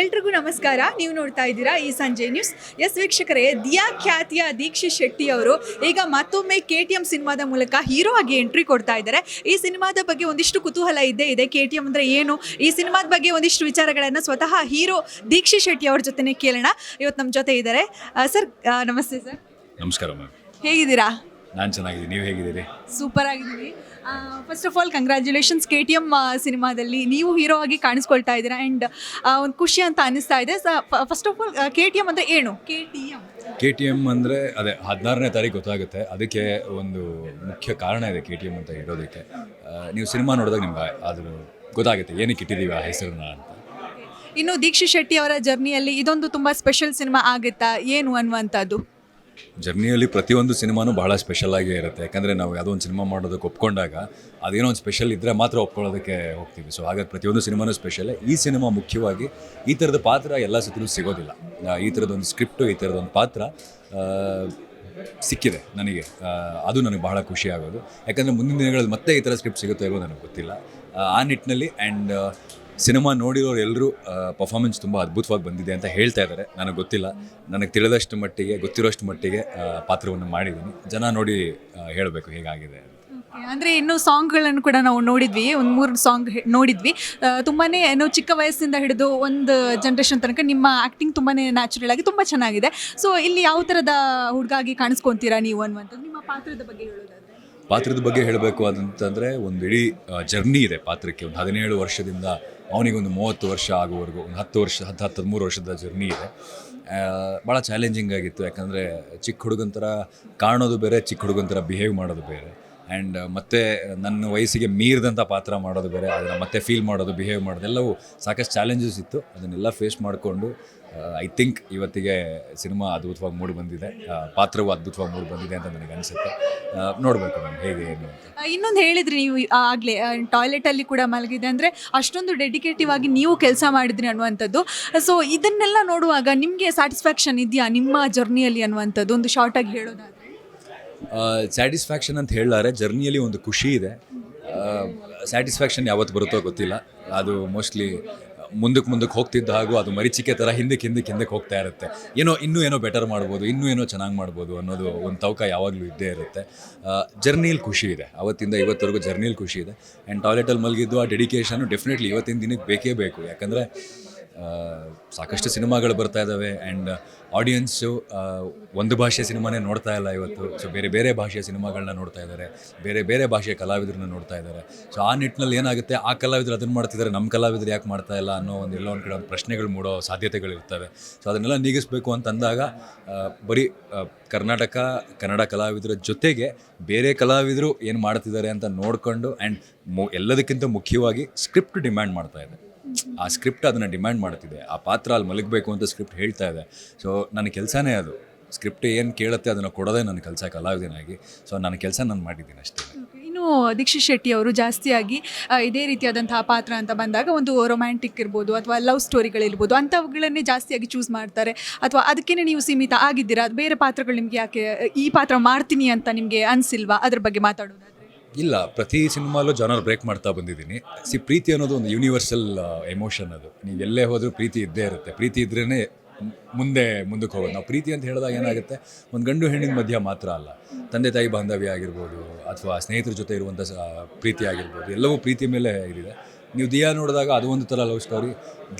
ಎಲ್ರಿಗೂ ನಮಸ್ಕಾರ. ನೀವು ನೋಡ್ತಾ ಇದ್ದೀರಾ ಈ ಸಂಜೆ ನ್ಯೂಸ್. ಎಸ್ ವೀಕ್ಷಕರೇ ದಿಯಾ ಖ್ಯಾತಿಯ ದೀಕ್ಷಿ ಶೆಟ್ಟಿ ಅವರು ಈಗ ಮತ್ತೊಮ್ಮೆ ಕೆ ಟಿ ಎಂ ಸಿನಿಮಾದ ಮೂಲಕ ಹೀರೋ ಆಗಿ ಎಂಟ್ರಿ ಕೊಡ್ತಾ ಇದ್ದಾರೆ. ಈ ಸಿನಿಮಾದ ಬಗ್ಗೆ ಒಂದಿಷ್ಟು ಕುತೂಹಲ ಇದ್ದೇ ಇದೆ ಕೆ ಟಿ ಎಂ ಅಂದರೆ ಏನು? ಈ ಸಿನಿಮಾದ ಬಗ್ಗೆ ಒಂದಿಷ್ಟು ವಿಚಾರಗಳನ್ನು ಸ್ವತಃ ಹೀರೋ ದೀಕ್ಷಿ ಶೆಟ್ಟಿ ಅವ್ರ ಜೊತೆನೇ ಕೇಳೋಣ. ಇವತ್ತು ನಮ್ಮ ಜೊತೆ ಇದ್ದಾರೆ. ಸರ್ ನಮಸ್ತೆ ಸರ್. ನಮಸ್ಕಾರ ಮ್ಯಾಮ್. ಹೇಗಿದ್ದೀರಾ? ನಾನು ಚೆನ್ನಾಗಿದ್ದೀನಿ. ನೀವು ಹೇಗಿದ್ದೀರಿ? ಸೂಪರ್ ಆಗಿದ್ದೀವಿ first of all congratulations K T M ಸಿನಿಮಾದಲ್ಲಿ ನೀವು ಹೀರೋ ಆಗಿ ಕಾಣಿಸ್ಕೊಳ್ತಾ ಇದ್ದೀರಾ ಆ್ಯಂಡ್ ಒಂದು ಖುಷಿ ಅಂತ ಅನಿಸ್ತಾ ಇದೆ. First of all K T M ಅಂದರೆ ಏನು? K T M K T M ಅಂದರೆ ಅದೇ ಹದಿನಾರನೇ ತಾರೀಕು ಗೊತ್ತಾಗುತ್ತೆ. ಅದಕ್ಕೆ ಒಂದು ಮುಖ್ಯ ಕಾರಣ ಇದೆ ಕೆ ಟಿ ಎಂ ಅಂತ ಹೇಳೋದಕ್ಕೆ. ನೀವು ಸಿನಿಮಾ ನೋಡಿದಾಗ ನಿಮ್ಗೆ ಅದು ಗೊತ್ತಾಗುತ್ತೆ ಏನಕ್ಕೆ ಇಟ್ಟಿದ್ದೀವಿ ಆ ಹೆಸರನ್ನ ಅಂತ. ಇನ್ನು ದೀಕ್ಷಿತ್ ಶೆಟ್ಟಿ ಅವರ ಜರ್ನಿಯಲ್ಲಿ ಇದೊಂದು ತುಂಬ ಸ್ಪೆಷಲ್ ಸಿನಿಮಾ ಆಗುತ್ತಾ? ಏನು ಅನ್ನುವಂಥದ್ದು? ಜರ್ನಿಯಲ್ಲಿ ಪ್ರತಿಯೊಂದು ಸಿನಿಮಾನು ಭಾಳ ಸ್ಪೆಷಲ್ ಆಗೇ ಇರುತ್ತೆ. ಯಾಕಂದರೆ ನಾವು ಯಾವುದೋ ಒಂದು ಸಿನಿಮಾ ಮಾಡೋದಕ್ಕೆ ಒಪ್ಕೊಂಡಾಗ ಅದೇನೋ ಒಂದು ಸ್ಪೆಷಲ್ ಇದ್ದರೆ ಮಾತ್ರ ಒಪ್ಕೊಳ್ಳೋದಕ್ಕೆ ಹೋಗ್ತೀವಿ. ಸೊ ಹಾಗಾಗಿ ಪ್ರತಿಯೊಂದು ಸಿನಿಮಾನೂ ಸ್ಪೆಷಲ್ ಈ ಸಿನಿಮಾ ಮುಖ್ಯವಾಗಿ ಈ ಥರದ ಪಾತ್ರ ಎಲ್ಲ ಸತಿಲೂ ಸಿಗೋದಿಲ್ಲ. ಈ ಥರದೊಂದು ಸ್ಕ್ರಿಪ್ಟು ಈ ಥರದೊಂದು ಪಾತ್ರ ಸಿಕ್ಕಿದೆ ನನಗೆ. ಅದು ನನಗೆ ಬಹಳ ಖುಷಿ ಆಗೋದು. ಯಾಕಂದರೆ ಮುಂದಿನ ದಿನಗಳಲ್ಲಿ ಮತ್ತೆ ಈ ಥರ ಸ್ಕ್ರಿಪ್ಟ್ ಸಿಗುತ್ತೋ ಇಲ್ವೋ ನನಗೆ ಗೊತ್ತಿಲ್ಲ. ಆ ನಿಟ್ಟಿನಲ್ಲಿ ಆ್ಯಂಡ್ ಸಿನಿಮಾ ನೋಡಿರೋರು ಎಲ್ಲರೂ ಪರ್ಫಾರ್ಮೆನ್ಸ್ ತುಂಬ ಅದ್ಭುತವಾಗಿ ಬಂದಿದೆ ಅಂತ ಹೇಳ್ತಾ ಇದ್ದಾರೆ. ನನಗೆ ಗೊತ್ತಿಲ್ಲ. ನನಗೆ ತಿಳಿದಷ್ಟು ಮಟ್ಟಿಗೆ ಗೊತ್ತಿರೋಷ್ಟು ಮಟ್ಟಿಗೆ ಪಾತ್ರವನ್ನು ಮಾಡಿದ್ದೀನಿ. ಜನ ನೋಡಿ ಹೇಳಬೇಕು ಹೇಗಾಗಿದೆ ಅಂದರೆ ಇನ್ನು ಸಾಂಗ್ಗಳನ್ನು ಕೂಡ ನಾವು ನೋಡಿದ್ವಿ. ಒಂದು ಮೂರು ಸಾಂಗ್ ನೋಡಿದ್ವಿ. ತುಂಬಾ ಏನು ಚಿಕ್ಕ ವಯಸ್ಸಿಂದ ಹಿಡಿದು ಒಂದು ಜನ್ರೇಷನ್ ತನಕ ನಿಮ್ಮ ಆ್ಯಕ್ಟಿಂಗ್ ತುಂಬಾ ನ್ಯಾಚುರಲ್ ಆಗಿ ತುಂಬ ಚೆನ್ನಾಗಿದೆ. ಸೊ ಇಲ್ಲಿ ಯಾವ ಥರದ ಹುಡುಗಾಗಿ ಕಾಣಿಸ್ಕೊತೀರಾ ನೀವು ಅನ್ನುವಂಥದ್ದು? ನಿಮ್ಮ ಪಾತ್ರದ ಬಗ್ಗೆ ಹೇಳೋದಾದ್ರೆ. ಪಾತ್ರದ ಬಗ್ಗೆ ಹೇಳಬೇಕು ಅಂತಂದರೆ ಒಂದು ಇಡೀ ಜರ್ನಿ ಇದೆ ಪಾತ್ರಕ್ಕೆ. ಒಂದು ಹದಿನೇಳು ವರ್ಷದಿಂದ ಅವನಿಗೊಂದು ಮೂವತ್ತು ವರ್ಷ ಆಗುವವರೆಗೂ, ಒಂದು ಹತ್ತು ವರ್ಷ, ಹತ್ತು ಹತ್ತು ಮೂರು ವರ್ಷದ ಜರ್ನಿ ಇದೆ. ಭಾಳ ಚಾಲೆಂಜಿಂಗ್ ಆಗಿತ್ತು. ಯಾಕಂದರೆ ಚಿಕ್ಕ ಹುಡುಗನ ಥರ ಕಾಣೋದು ಬೇರೆ, ಚಿಕ್ಕ ಹುಡುಗನ ಥರ ಬಿಹೇವ್ ಮಾಡೋದು ಬೇರೆ. ಆ್ಯಂಡ್ ಮತ್ತೆ ನನ್ನ ವಯಸ್ಸಿಗೆ ಮೀರಿದಂಥ ಪಾತ್ರ ಮಾಡೋದು ಬೇರೆ, ಅದನ್ನು ಮತ್ತೆ ಫೀಲ್ ಮಾಡೋದು ಬಿಹೇವ್ ಮಾಡೋದು, ಎಲ್ಲವೂ ಸಾಕಷ್ಟು ಚಾಲೆಂಜಸ್ ಇತ್ತು. ಅದನ್ನೆಲ್ಲ ಫೇಸ್ ಮಾಡಿಕೊಂಡು ಐ ಥಿಂಕ್ ಇವತ್ತಿಗೆ ಸಿನಿಮಾ ಅದ್ಭುತವಾಗಿ ಮೂಡಿ ಬಂದಿದೆ. ಆ, ಪಾತ್ರವು ಅದ್ಭುತವಾಗಿ ಮೂಡಿ ಬಂದಿದೆ ಅಂತ ನನಗೆ ಅನಿಸುತ್ತೆ. ನೋಡಬೇಕು ನಾನು ಹೇಗೆ ಏನು ಅಂತ. ಇನ್ನೊಂದು ಹೇಳಿದ್ರಿ ನೀವು ಆಗಲೇ ಟಾಯ್ಲೆಟಲ್ಲಿ ಕೂಡ ಮಲಗಿದೆ ಅಂದರೆ ಅಷ್ಟೊಂದು ಡೆಡಿಕೇಟಿವ್ ಆಗಿ ನೀವು ಕೆಲಸ ಮಾಡಿದ್ರಿ ಅನ್ನುವಂಥದ್ದು. ಸೊ ಇದನ್ನೆಲ್ಲ ನೋಡುವಾಗ ನಿಮಗೆ ಸ್ಯಾಟಿಸ್ಫ್ಯಾಕ್ಷನ್ ಇದೆಯಾ ನಿಮ್ಮ ಜರ್ನಿಯಲ್ಲಿ ಅನ್ನುವಂಥದ್ದು? ಒಂದು ಶಾರ್ಟಾಗಿ ಹೇಳೋದಾದ್ರೆ. ಸ್ಯಾಟಿಸ್ಫ್ಯಾಕ್ಷನ್ ಅಂತ ಹೇಳಲಾರೆ ಜರ್ನಿಯಲ್ಲಿ ಒಂದು ಖುಷಿ ಇದೆ. ಸ್ಯಾಟಿಸ್ಫ್ಯಾಕ್ಷನ್ ಯಾವತ್ತು ಬರುತ್ತೋ ಗೊತ್ತಿಲ್ಲ. ಅದು ಮೋಸ್ಟ್ಲಿ ಮುಂದಕ್ಕೆ ಮುಂದಕ್ಕೆ ಹೋಗ್ತಿದ್ದ ಹಾಗೂ ಅದು ಮರಿಚಿಕೆ ಥರ ಹಿಂದಕ್ಕೆ ಹಿಂದಕ್ಕೆ ಹಿಂದಕ್ಕೆ ಹೋಗ್ತಾ ಇರುತ್ತೆ. ಏನೋ ಇನ್ನೂ ಏನೋ ಬೆಟರ್ ಮಾಡ್ಬೋದು, ಇನ್ನೂ ಏನೋ ಚೆನ್ನಾಗಿ ಮಾಡ್ಬೋದು ಅನ್ನೋದು ಒಂದು ತವಕ ಯಾವಾಗಲೂ ಇದ್ದೇ ಇರುತ್ತೆ. ಜರ್ನಿಯಲ್ಲಿ ಖುಷಿ ಇದೆ. ಅವತ್ತಿಂದ ಇವತ್ತವರೆಗೂ ಜರ್ನಿಯಲ್ಲಿ ಖುಷಿ ಇದೆ. ಆ್ಯಂಡ್ ಟಾಯ್ಲೆಟಲ್ಲಿ ಮಲಗಿದ್ದು ಆ ಡೆಡಿಕೇಶನು ಡೆಫಿನೆಟ್ಲಿ ಇವತ್ತಿನ ದಿನಕ್ಕೆ ಬೇಕೇ ಬೇಕು. ಯಾಕಂದರೆ ಸಾಕಷ್ಟು ಸಿನಿಮಾಗಳು ಬರ್ತಾ ಇದ್ದಾವೆ ಆ್ಯಂಡ್ ಆಡಿಯನ್ಸು ಒಂದು ಭಾಷೆ ಸಿನಿಮಾನೇ ನೋಡ್ತಾ ಇಲ್ಲ ಇವತ್ತು. ಸೊ ಬೇರೆ ಬೇರೆ ಭಾಷೆಯ ಸಿನಿಮಾಗಳನ್ನ ನೋಡ್ತಾ ಇದ್ದಾರೆ. ಬೇರೆ ಬೇರೆ ಭಾಷೆಯ ಕಲಾವಿದರನ್ನ ನೋಡ್ತಾ ಇದ್ದಾರೆ. ಸೊ ಆ ನಿಟ್ಟಿನಲ್ಲಿ ಏನಾಗುತ್ತೆ? ಆ ಕಲಾವಿದರು ಅದನ್ನು ಮಾಡ್ತಿದ್ದಾರೆ. ನಮ್ಮ ಕಲಾವಿದರು ಯಾಕೆ ಮಾಡ್ತಾ ಇಲ್ಲ ಅನ್ನೋ ಒಂದು ಎಲ್ಲೋ ಒಂದು ಕಡೆ ಪ್ರಶ್ನೆಗಳು ಮೂಡೋ ಸಾಧ್ಯತೆಗಳಿರ್ತವೆ ಸೊ ಅದನ್ನೆಲ್ಲ ನೀಗಿಸಬೇಕು ಅಂತಂದಾಗ ಬರೀ ಕರ್ನಾಟಕ, ಕನ್ನಡ ಕಲಾವಿದರ ಜೊತೆಗೆ ಬೇರೆ ಕಲಾವಿದರು ಏನು ಮಾಡ್ತಿದ್ದಾರೆ ಅಂತ ನೋಡಿಕೊಂಡು ಆ್ಯಂಡ್ ಮು, ಎಲ್ಲದಕ್ಕಿಂತ ಮುಖ್ಯವಾಗಿ ಸ್ಕ್ರಿಪ್ಟ್ ಡಿಮ್ಯಾಂಡ್ ಮಾಡ್ತಾ ಇದೆ. ಆ ಸ್ಕ್ರಿಪ್ಟ್ ಅದನ್ನು ಡಿಮ್ಯಾಂಡ್ ಮಾಡ್ತಿದೆ ಆ ಪಾತ್ರ ಅಲ್ಲಿ ಮಲಗಬೇಕು ಅಂತ ಸ್ಕ್ರಿಪ್ಟ್ ಹೇಳ್ತಾ ಇದೆ. ಸೊ ನನ್ನ ಕೆಲಸನೇ ಅದು. ಸ್ಕ್ರಿಪ್ಟ್ ಏನು ಕೇಳುತ್ತೆ ಅದನ್ನು ಕೊಡೋದೇ ನನ್ನ ಕೆಲಸ ಕಲಾವಿದನಾಗಿ. ಸೊ ನನ್ನ ಕೆಲಸ ನಾನು ಮಾಡಿದ್ದೀನಿ ಅಷ್ಟೇ. ಇನ್ನು ದೀಕ್ಷಿತ್ ಶೆಟ್ಟಿ ಅವರು ಜಾಸ್ತಿಯಾಗಿ ಇದೇ ರೀತಿಯಾದಂತಹ ಪಾತ್ರ ಅಂತ ಬಂದಾಗ ಒಂದು ರೊಮ್ಯಾಂಟಿಕ್ ಇರ್ಬೋದು ಅಥವಾ ಲವ್ ಸ್ಟೋರಿಗಳಿರ್ಬೋದು ಅಂಥವುಗಳನ್ನೇ ಜಾಸ್ತಿಯಾಗಿ ಚೂಸ್ ಮಾಡ್ತಾರೆ. ಅಥವಾ ಅದಕ್ಕೇ ನೀವು ಸೀಮಿತ ಆಗಿದ್ದೀರಾ? ಬೇರೆ ಪಾತ್ರಗಳು ನಿಮಗೆ ಯಾಕೆ, ಈ ಪಾತ್ರ ಮಾಡ್ತೀನಿ ಅಂತ ನಿಮಗೆ ಅನಿಸಿಲ್ವಾ? ಅದ್ರ ಬಗ್ಗೆ ಮಾತಾಡೋದಾದ್ರೆ. ಇಲ್ಲ, ಪ್ರತಿ ಸಿನಿಮಾಲೂ ಜನರು ಬ್ರೇಕ್ ಮಾಡ್ತಾ ಬಂದಿದ್ದೀನಿ. ಸಿ ಪ್ರೀತಿ ಅನ್ನೋದು ಒಂದು ಯೂನಿವರ್ಸಲ್ ಎಮೋಷನ್ ಅದು. ನೀವು ಎಲ್ಲೇ ಹೋದರೂ ಪ್ರೀತಿ ಇದ್ದೇ ಇರುತ್ತೆ. ಪ್ರೀತಿ ಇದ್ರೇ ಮುಂದೆ ಮುಂದಕ್ಕೆ ಹೋಗೋದು. ನಾವು ಪ್ರೀತಿ ಅಂತ ಹೇಳಿದಾಗ ಏನಾಗುತ್ತೆ? ಒಂದು ಗಂಡು ಹೆಣ್ಣಿನ ಮಧ್ಯ ಮಾತ್ರ ಅಲ್ಲ. ತಂದೆ ತಾಯಿ ಬಾಂಧವ್ಯ ಆಗಿರ್ಬೋದು, ಅಥವಾ ಸ್ನೇಹಿತರ ಜೊತೆ ಇರುವಂಥ ಪ್ರೀತಿ ಆಗಿರ್ಬೋದು, ಎಲ್ಲವೂ ಪ್ರೀತಿ ಮೇಲೆ ಇದಿದೆ ನೀವು ದಿಯಾ ನೋಡಿದಾಗ ಅದು ಒಂದು ಥರ ಲವ್ ಸ್ಟೋರಿ,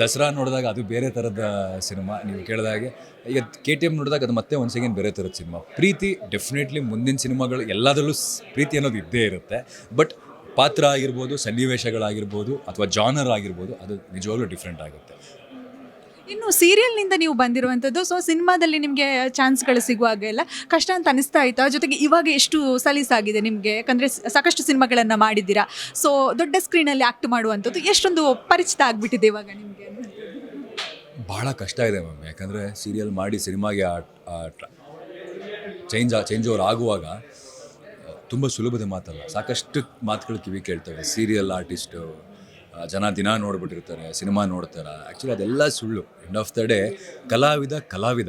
ದಸರಾ ನೋಡಿದಾಗ ಅದು ಬೇರೆ ಥರದ ಸಿನಿಮಾ, ನೀವು ಕೇಳಿದಾಗೆ ಈಗ ಕೆ ಟಿ ಎಂ ನೋಡಿದಾಗ ಅದು ಮತ್ತೆ ಒಂದು ಸೆಕೆಂಡ್ ಬೇರೆ ಥರದ ಸಿನಿಮಾ. ಪ್ರೀತಿ ಡೆಫಿನೆಟ್ಲಿ ಮುಂದಿನ ಸಿನಿಮಾಗಳು ಎಲ್ಲದರಲ್ಲೂ ಪ್ರೀತಿ ಅನ್ನೋದು ಇದ್ದೇ ಇರುತ್ತೆ. ಬಟ್ ಪಾತ್ರ ಆಗಿರ್ಬೋದು, ಸನ್ನಿವೇಶಗಳಾಗಿರ್ಬೋದು, ಅಥವಾ ಜಾನರ್ ಆಗಿರ್ಬೋದು, ಅದು ನಿಜವಾಗ್ಲೂ ಡಿಫ್ರೆಂಟ್ ಆಗುತ್ತೆ. ಇನ್ನು ಸೀರಿಯಲ್ನಿಂದ ನೀವು ಬಂದಿರುವಂಥದ್ದು ಸೊ ಸಿನಿಮಾದಲ್ಲಿ ನಿಮಗೆ ಚಾನ್ಸ್ಗಳು ಸಿಗುವಾಗ ಎಲ್ಲ ಕಷ್ಟ ಅಂತ ಅನಿಸ್ತಾ ಇತ್ತು. ಜೊತೆಗೆ ಇವಾಗ ಎಷ್ಟು ಸಲೀಸಾಗಿದೆ ನಿಮಗೆ? ಯಾಕಂದರೆ ಸಾಕಷ್ಟು ಸಿನಿಮಾಗಳನ್ನು ಮಾಡಿದ್ದೀರಾ. ಸೊ ದೊಡ್ಡ ಸ್ಕ್ರೀನಲ್ಲಿ ಆ್ಯಕ್ಟ್ ಮಾಡುವಂಥದ್ದು ಎಷ್ಟೊಂದು ಪರಿಚಿತ ಆಗಿಬಿಟ್ಟಿದೆ ಇವಾಗ ನಿಮಗೆ? ಭಾಳ ಕಷ್ಟ ಇದೆ ಮ್ಯಾಮ್ ಯಾಕಂದರೆ ಸೀರಿಯಲ್ ಮಾಡಿ ಸಿನಿಮಾಗೆ ಚೇಂಜ್ ಚೇಂಜ್ ಓವರ್ ಆಗುವಾಗ ತುಂಬ ಸುಲಭದ ಮಾತಲ್ಲ. ಸಾಕಷ್ಟು ಮಾತುಗಳು ಕಿವಿ ಕೇಳ್ತವೆ. ಸೀರಿಯಲ್ ಆರ್ಟಿಸ್ಟು ಜನ ದಿನ ನೋಡ್ಬಿಟ್ಟಿರ್ತಾರೆ, ಸಿನಿಮಾ ನೋಡ್ತಾರೆ. ಆ್ಯಕ್ಚುಲಿ ಅದೆಲ್ಲ ಸುಳ್ಳು. ಎಂಡ್ ಆಫ್ ದ ಡೇ ಕಲಾವಿದ ಕಲಾವಿದ.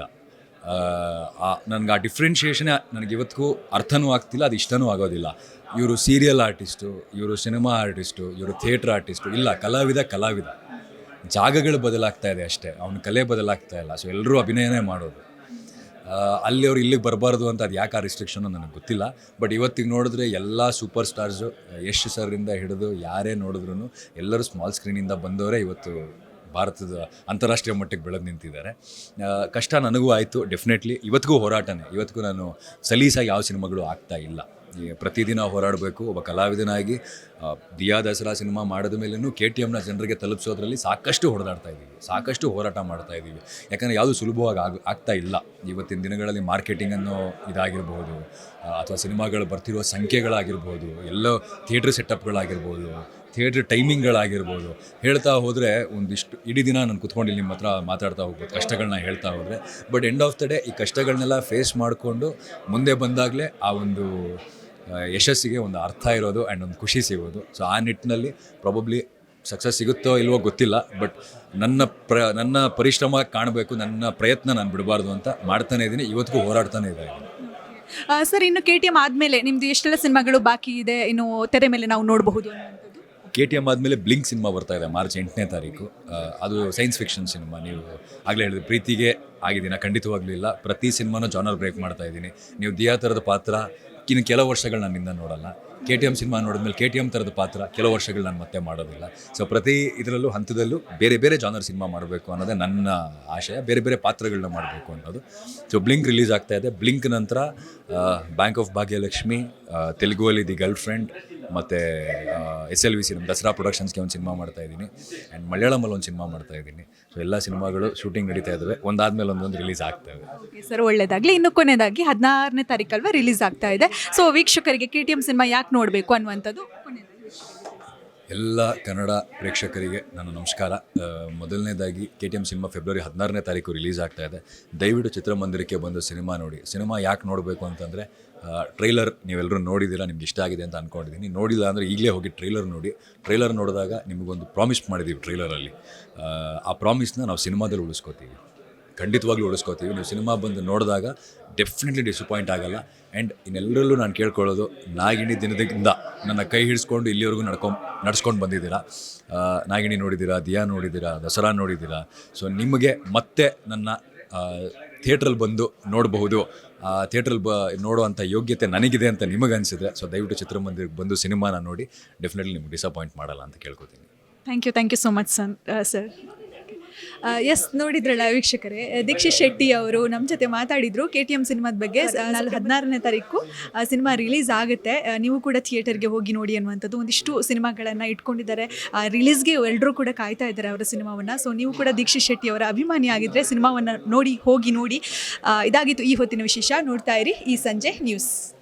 ನನಗೆ ಆ ಡಿಫ್ರೆನ್ಷಿಯೇಷನ್ ನನಗೆ ಇವತ್ತಿಗೂ ಅರ್ಥನೂ ಆಗ್ತಿಲ್ಲ, ಅದು ಇಷ್ಟನೂ ಆಗೋದಿಲ್ಲ. ಇವರು ಸೀರಿಯಲ್ ಆರ್ಟಿಸ್ಟು ಇವರು ಸಿನಿಮಾ ಆರ್ಟಿಸ್ಟು ಇವರು ಥಿಯೇಟ್ರ್ ಆರ್ಟಿಸ್ಟು ಇಲ್ಲ, ಕಲಾವಿದ ಕಲಾವಿದ. ಜಾಗಗಳು ಬದಲಾಗ್ತಾ ಇದೆ ಅಷ್ಟೇ. ಅವನ ಕಲೆ ಬದಲಾಗ್ತಾ ಇಲ್ಲ. ಸೊ ಎಲ್ಲರೂ ಅಭಿನಯನೇ ಮಾಡೋದು. ಅಲ್ಲಿ ಅವ್ರು ಇಲ್ಲಿಗೆ ಬರಬಾರ್ದು ಅಂತ ಅದು ಯಾಕೆ ಆ ರಿಸ್ಟ್ರಿಕ್ಷನ್ ನನಗೆ ಗೊತ್ತಿಲ್ಲ. ಬಟ್ ಇವತ್ತಿಗೆ ನೋಡಿದ್ರೆ ಎಲ್ಲ ಸೂಪರ್ ಸ್ಟಾರ್ಸು ಯಶ್ ಸರ್ರಿಂದ ಹಿಡಿದು ಯಾರೇ ನೋಡಿದ್ರು ಎಲ್ಲರೂ ಸ್ಮಾಲ್ ಸ್ಕ್ರೀನಿಂದ ಬಂದವರೇ ಇವತ್ತು ಭಾರತದ ಅಂತಾರಾಷ್ಟ್ರೀಯ ಮಟ್ಟಕ್ಕೆ ಬೆಳೆದು ನಿಂತಿದ್ದಾರೆ. ಕಷ್ಟ ನನಗೂ ಆಯಿತು ಡೆಫಿನೆಟ್ಲಿ ಇವತ್ತಿಗೂ ಹೋರಾಟನೇ. ಇವತ್ತಿಗೂ ನಾನು ಸಲೀಸಾಗಿ ಯಾವ ಸಿನಿಮಾಗಳು ಆಗ್ತಾ ಇಲ್ಲ. ಪ್ರತಿದಿನ ಹೋರಾಡಬೇಕು. ಒಬ್ಬ ಕಲಾವಿದನಾಗಿ ದಿಯಾ ದಸರಾ ಸಿನಿಮಾ ಮಾಡಿದ ಮೇಲೂ ಕೆ ಟಿ ಎಮ್ನ ಜನರಿಗೆ ತಲುಪಿಸೋದ್ರಲ್ಲಿ ಸಾಕಷ್ಟು ಹೊಡೆದಾಡ್ತಾ ಇದ್ದೀವಿ ಸಾಕಷ್ಟು ಹೋರಾಟ ಮಾಡ್ತಾ ಇದ್ದೀವಿ ಯಾಕಂದರೆ ಯಾವುದು ಸುಲಭವಾಗಿ ಆಗ, ಆಗ್ತಾ ಇಲ್ಲ. ಇವತ್ತಿನ ದಿನಗಳಲ್ಲಿ ಮಾರ್ಕೆಟಿಂಗ್ ಅನ್ನೋ ಇದಾಗಿರ್ಬೋದು ಅಥವಾ ಸಿನಿಮಾಗಳು ಬರ್ತಿರೋ ಸಂಖ್ಯೆಗಳಾಗಿರ್ಬೋದು, ಎಲ್ಲೋ ಥಿಯೇಟ್ರ್ ಸೆಟಪ್ಗಳಾಗಿರ್ಬೋದು, ಥಿಯೇಟ್ರ್ ಟೈಮಿಂಗ್ಗಳಾಗಿರ್ಬೋದು. ಹೇಳ್ತಾ ಹೋದರೆ ಒಂದಿಷ್ಟು, ಇಡೀ ದಿನ ನಾನು ಕುತ್ಕೊಂಡು ನಿಮ್ಮ ಹತ್ರ ಮಾತಾಡ್ತಾ ಹೋಗ್ಬೋದು ಕಷ್ಟಗಳನ್ನ ಹೇಳ್ತಾ ಹೋದರೆ. But end of the day ಈ ಕಷ್ಟಗಳನ್ನೆಲ್ಲ ಫೇಸ್ ಮಾಡಿಕೊಂಡು ಮುಂದೆ ಬಂದಾಗಲೇ ಆ ಒಂದು ಯಶಸ್ಸಿಗೆ ಒಂದು ಅರ್ಥ ಇರೋದು ಆ್ಯಂಡ್ ಒಂದು ಖುಷಿ ಸಿಗೋದು. ಸೊ ಆ ನಿಟ್ಟಿನಲ್ಲಿ ಪ್ರಾಬಬ್ಲಿ ಸಕ್ಸಸ್ ಸಿಗುತ್ತೋ ಇಲ್ವೋ ಗೊತ್ತಿಲ್ಲ ಬಟ್ ನನ್ನ ಪ್ರ ನನ್ನ ಪರಿಶ್ರಮ ಕಾಣಬೇಕು ನನ್ನ ಪ್ರಯತ್ನ ನಾನು ಬಿಡಬಾರ್ದು ಅಂತ ಮಾಡ್ತಾನೆ ಇದ್ದೀನಿ. ಇವತ್ತಿಗೂ ಹೋರಾಡ್ತಾನೆ ಇದ್ದಾರೆ. ಸರ್ ಇನ್ನು ಕೆ ಟಿ ಎಂ ಆದಮೇಲೆ ನಿಮ್ಮದು ಎಷ್ಟೆಲ್ಲ ಸಿನಿಮಾಗಳು ಬಾಕಿ ಇದೆ? ಇನ್ನು ತೆರೆ ಮೇಲೆ ನಾವು ನೋಡಬಹುದು ಕೆ ಟಿ ಎಂ ಆದಮೇಲೆ ಬ್ಲಿಂಕ್ ಸಿನಿಮಾ ಬರ್ತಾ ಇದೆ ಮಾರ್ಚ್ ಎಂಟನೇ ತಾರೀಕು. ಅದು ಸೈನ್ಸ್ ಫಿಕ್ಷನ್ ಸಿನಿಮಾ. ನೀವು ಆಗಲೇ ಹೇಳಿದ್ರಿ ಪ್ರೀತಿಗೆ ಆಗಿದ್ದೀನ. ಖಂಡಿತವಾಗಲಿಲ್ಲ ಪ್ರತಿ ಸಿನಿಮಾನೂ ಜಾನರ್ ಬ್ರೇಕ್ ಮಾಡ್ತಾ ಇದ್ದೀನಿ. ನೀವು ದಿಯಾ ಥರದ ಪಾತ್ರ ಇನ್ನು ಕೆಲವು ವರ್ಷಗಳು ನನ್ನಿಂದ ನೋಡಲ್ಲ. ಕೆ ಟಿ ಎಂ ಸಿನಿಮಾ ನೋಡಿದ್ಮೇಲೆ ಕೆ ಟಿ ಎಂ ಥರದ ಪಾತ್ರ ಕೆಲವು ವರ್ಷಗಳು ನಾನು ಮತ್ತೆ ಮಾಡೋದಿಲ್ಲ. ಸೊ ಪ್ರತಿ ಇದರಲ್ಲೂ ಹಂತದಲ್ಲೂ ಬೇರೆ ಬೇರೆ ಜಾನರ್ ಸಿನಿಮಾ ಮಾಡಬೇಕು ಅನ್ನೋದೇ ನನ್ನ ಆಶಯ. ಬೇರೆ ಬೇರೆ ಪಾತ್ರಗಳನ್ನ ಮಾಡಬೇಕು ಅನ್ನೋದು. ಸೊ ಬ್ಲಿಂಕ್ ರಿಲೀಸ್ ಆಗ್ತಾ ಇದೆ. ಬ್ಲಿಂಕ್ ನಂತರ ಬ್ಯಾಂಕ್ ಆಫ್ ಭಾಗ್ಯಲಕ್ಷ್ಮಿ ತೆಲುಗುವಲ್ಲಿ ದಿ ಗರ್ಲ್ ಫ್ರೆಂಡ್ ಮತ್ತು S L V cinema Dasara ಪ್ರೊಡಕ್ಷನ್ಸ್ಗೆ ಒಂದು ಸಿನಿಮಾ ಮಾಡ್ತಾ ಇದ್ದೀನಿ. ಆ್ಯಂಡ್ ಮಲಯಾಳಮಲ್ಲಿ ಒಂದು ಸಿನಿಮಾ ಮಾಡ್ತಾ ಇದ್ದೀನಿ. ಸೊ ಎಲ್ಲ ಸಿನಿಮಾಗಳು ಶೂಟಿಂಗ್ ನಡೀತಾ ಇದ್ದಾವೆ ಒಂದಾದ್ಮೇಲೆ ಒಂದೊಂದು ರಿಲೀಸ್ ಆಗ್ತವೆ ಸರ್ ಒಳ್ಳೇದಾಗಲಿ. ಇನ್ನು ಕೊನೆಯದಾಗಿ ಹದಿನಾರನೇ ತಾರೀಕಲ್ವ ರಿಲೀಸ್ ಆಗ್ತಾ ಇದೆ. ಸೊ ವೀಕ್ಷಕರಿಗೆ ಕೆ ಟಿ ಎಂ ಸಿನಿಮಾ ಯಾಕೆ ನೋಡಬೇಕು ಅನ್ನುವಂಥದ್ದು. ಎಲ್ಲ ಕನ್ನಡ ಪ್ರೇಕ್ಷಕರಿಗೆ ನನ್ನ ನಮಸ್ಕಾರ. ಮೊದಲನೇದಾಗಿ K T M cinema February ಹದಿನಾರನೇ ತಾರೀಕು ರಿಲೀಸ್ ಆಗ್ತಾ ಇದೆ. ದಯವಿಟ್ಟು ಚಿತ್ರಮಂದಿರಕ್ಕೆ ಬಂದು ಸಿನಿಮಾ ನೋಡಿ. ಸಿನಿಮಾ ಯಾಕೆ ನೋಡಬೇಕು ಅಂತಂದರೆ ಟ್ರೈಲರ್ ನೀವೆಲ್ಲರೂ ನೋಡಿದ್ದೀರಾ, ನಿಮ್ಗೆ ಇಷ್ಟ ಆಗಿದೆ ಅಂತ ಅಂದ್ಕೊಂಡಿದ್ದೀನಿ ನೋಡಿಲ್ಲ ಅಂದರೆ ಈಗಲೇ ಹೋಗಿ ಟ್ರೈಲರ್ ನೋಡಿ. ಟ್ರೈಲರ್ ನೋಡಿದಾಗ ನಿಮಗೊಂದು ಪ್ರಾಮಿಸ್ ಮಾಡಿದ್ದೀವಿ ಟ್ರೈಲರಲ್ಲಿ. ಆ ಪ್ರಾಮಿಸ್ನ ನಾವು ಸಿನಿಮಾದಲ್ಲಿ ಉಳಿಸ್ಕೋತೀವಿ. ಖಂಡಿತವಾಗ್ಲೂ ಉಳಿಸ್ಕೋತೀವಿ ನೀವು ಸಿನಿಮಾ ಬಂದು ನೋಡಿದಾಗ ಡೆಫಿನೆಟ್ಲಿ ಡಿಸಪಾಯಿಂಟ್ ಆಗಲ್ಲ. ಆ್ಯಂಡ್ ಇನ್ನೆಲ್ಲರಲ್ಲೂ ನಾನು ಕೇಳ್ಕೊಳ್ಳೋದು, ನಾಗಿಣಿ ದಿನದಿಂದ ನನ್ನ ಕೈ ಹಿಡಿಸ್ಕೊಂಡು ಇಲ್ಲಿವರೆಗೂ ನಡ್ಕೊಂಡು ನಡ್ಸ್ಕೊಂಡು ಬಂದಿದ್ದೀರಾ? ನಾಗಿಣಿ ನೋಡಿದ್ದೀರಾ? ದಿಯಾ ನೋಡಿದ್ದೀರಾ? ದಸರಾ ನೋಡಿದ್ದೀರಾ? ಸೊ ನಿಮಗೆ ಮತ್ತೆ ನನ್ನ ಥಿಯೇಟ್ರಲ್ಲಿ ಬಂದು ನೋಡಬಹುದು. ಆ ಥಿಯೇಟ್ರಲ್ಲಿ ಬ, ನೋಡುವಂಥ ಯೋಗ್ಯತೆ ನನಗಿದೆ ಅಂತ ನಿಮಗೆ ಅನಿಸಿದ್ರೆ, ಸೊ ದಯವಿಟ್ಟು ಚಿತ್ರಮಂದಿರಕ್ಕೆ ಬಂದು ಸಿನಿಮಾನ ನೋಡಿ, ಡೆಫಿನೆಟ್ಲಿ ನಿಮ್ಗೆ ಡಿಸಪಾಯಿಂಟ್ ಮಾಡಲ್ಲ ಅಂತ ಕೇಳ್ಕೊತೀನಿ. Thank you thank you so much sun sir S ನೋಡಿದ್ರಲ್ಲ ವೀಕ್ಷಕರೇ ದೀಕ್ಷಿತ್ ಶೆಟ್ಟಿ ಅವರು ನಮ್ಮ ಜೊತೆ ಮಾತಾಡಿದ್ರು ಕೆ ಟಿ ಎಂ ಸಿನಿಮಾದ ಬಗ್ಗೆ ನಾಲ್ ಹದಿನಾರನೇ ತಾರೀಕು ಸಿನಿಮಾ ರಿಲೀಸ್ ಆಗುತ್ತೆ. ನೀವು ಕೂಡ ಥಿಯೇಟರ್ಗೆ ಹೋಗಿ ನೋಡಿ ಅನ್ನುವಂಥದ್ದು ಒಂದಿಷ್ಟು ಸಿನಿಮಾಗಳನ್ನು ಇಟ್ಕೊಂಡಿದ್ದಾರೆ. ರಿಲೀಸ್ಗೆ ಎಲ್ಲರೂ ಕೂಡ ಕಾಯ್ತಾ ಇದ್ದಾರೆ ಅವರ ಸಿನಿಮಾವನ್ನು. ಸೊ ನೀವು ಕೂಡ ದೀಕ್ಷಿತ್ ಶೆಟ್ಟಿ ಅವರ ಅಭಿಮಾನಿ ಆಗಿದ್ದರೆ ಸಿನಿಮಾವನ್ನು ನೋಡಿ ಹೋಗಿ ನೋಡಿ ಇದಾಗಿತ್ತು ಈ ಹೊತ್ತಿನ ವಿಶೇಷ. ನೋಡ್ತಾ ಇರಿ ಈ ಸಂಜೆ ನ್ಯೂಸ್